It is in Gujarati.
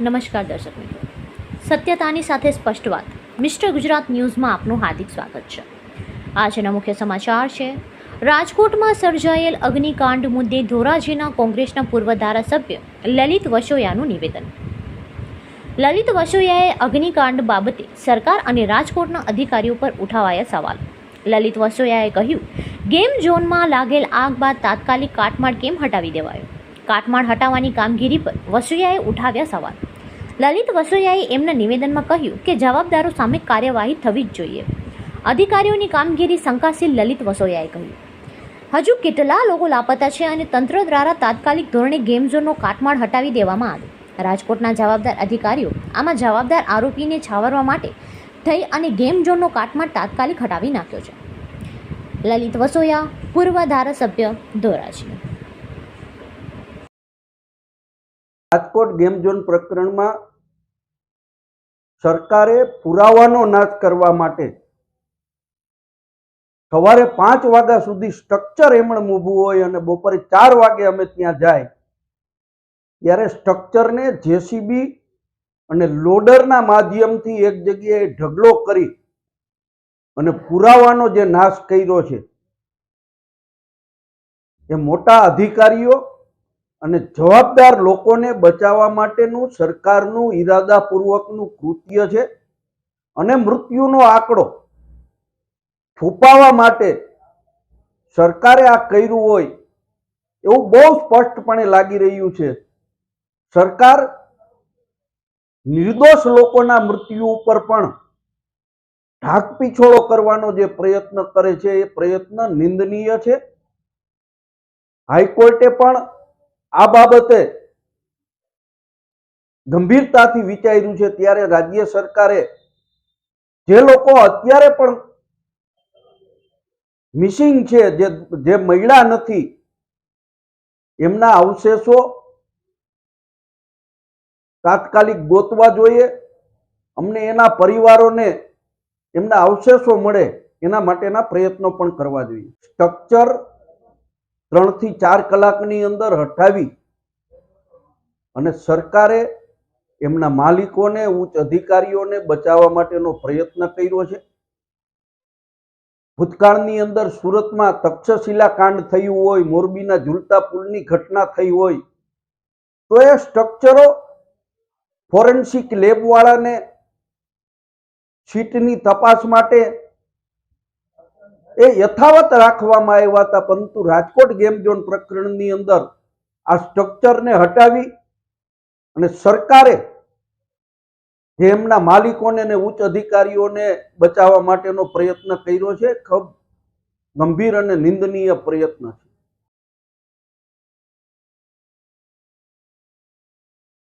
નમસ્કાર દર્શક મિત્રો. સત્યતાની સાથે સ્પષ્ટ વાત. મિસ્ટર ગુજરાત ન્યૂઝમાં આપનું હાર્દિક સ્વાગત છે. આજના મુખ્ય સમાચાર છે. રાજકોટમાં સર્જાયેલ અગ્નિકાંડ મુદ્દે ધોરાજીના કોંગ્રેસના પૂર્વ ધારાસભ્ય લલિત વસોયાનું નિવેદન. લલિત વસોયાએ અગ્નિકાંડ બાબતે સરકાર અને રાજકોટના અધિકારીઓ પર ઉઠાવાયા સવાલ. લલિત વસોયાએ કહ્યું, ગેમ ઝોનમાં લાગેલ આગ બાદ તાત્કાલિક કાટમાળ કેમ હટાવી દેવાયો? કાટમાળ હટાવવાની કામગીરી પર વસોયાએ ઉઠાવ્યા સવાલ. લલિત વસોયાએ એમના નિવેદનમાં કહ્યું કે જવાબદારો સામે કાર્યવાહી થવી જ જોઈએ. અધિકારીઓની કામગીરી શંકાશીલ લલિત વસોયાએ કહ્યું. હજુ કેટલા લોકો લાપતા છે અને તંત્ર દ્વારા તાત્કાલિક ધોરણે ગેમ ઝોનનો કાટમાળ હટાવી દેવામાં આવે રાજકોટના જવાબદાર અધિકારીઓ આમાં જવાબદાર આરોપીને છાવરવા માટે થઈ અને ગેમ ઝોનનો કાટમાળ તાત્કાલિક હટાવી નાખ્યો છે. લલિત વસોયા, પૂર્વ ધારાસભ્ય, ધોરાજી. રાજકોટ ગેમ ઝોન પ્રકરણમાં સરકારે પુરાવાનો નાશ કરવા માટે સવારે પાંચ વાગ્યા સુધી સ્ટ્રક્ચર એમણે ઊભું હોય અને બપોરે ચાર વાગે અમે ત્યાં જાય, ત્યારે સ્ટ્રક્ચરને જેસીબી અને લોડરના માધ્યમથી એક જગ્યાએ ઢગલો કરી અને પુરાવાનો જે નાશ કર્યો છે, એ મોટા અધિકારીઓ અને જવાબદાર લોકોને બચાવવા માટેનું સરકારનું ઈરાદાપૂર્વકનું કૃત્ય છે. અને મૃત્યુનો આંકડો છુપાવવા માટે સરકારે આ કર્યું હોય એવું બહુ સ્પષ્ટપણે લાગી રહ્યું છે. સરકાર નિર્દોષ લોકોના મૃત્યુ ઉપર પણ ઢાક પીછોડો કરવાનો જે પ્રયત્ન કરે છે એ પ્રયત્ન નિંદનીય છે. હાઈકોર્ટે પણ આ બાબતે ગંભીરતાથી વિચાર્યું છે ત્યારે રાજ્ય સરકારે જે લોકો અત્યારે પણ મિસિંગ છે, જે મહિલા નથી, એમના અવશેષો તાત્કાલિક ગોતવા જોઈએ. અમને એના પરિવારોને એમના અવશેષો મળે એના માટેના પ્રયત્નો પણ કરવા જોઈએ. સ્ટ્રક્ચર ત્રણથી ચાર કલાકની અંદર હટાવી અને સરકારે એમના માલિકોને, ઉચ્ચ અધિકારીઓને બચાવવા માટેનો પ્રયત્ન કર્યો છે. ભૂતકાળની અંદર સુરતમાં તક્ષશિલા કાંડ થયું હોય, મોરબીના ઝૂલતા પુલની ઘટના થઈ હોય, તો એ સ્ટ્રક્ચરો ફોરેન્સિક લેબવાળાને સીટની તપાસ માટે એ યથાવત રાખવામાં આવ્યા હતા, પરંતુ રાજકોટ ગેમ ઝોન પ્રકરણની અંદર આ સ્ટ્રક્ચરને હટાવી અને સરકારે જે માલિકોને અને ઉચ્ચ અધિકારીઓને બચાવવા માટેનો પ્રયત્ન કર્યો છે. ખૂબ ગંભીર અને નિંદનીય પ્રયત્ન છે.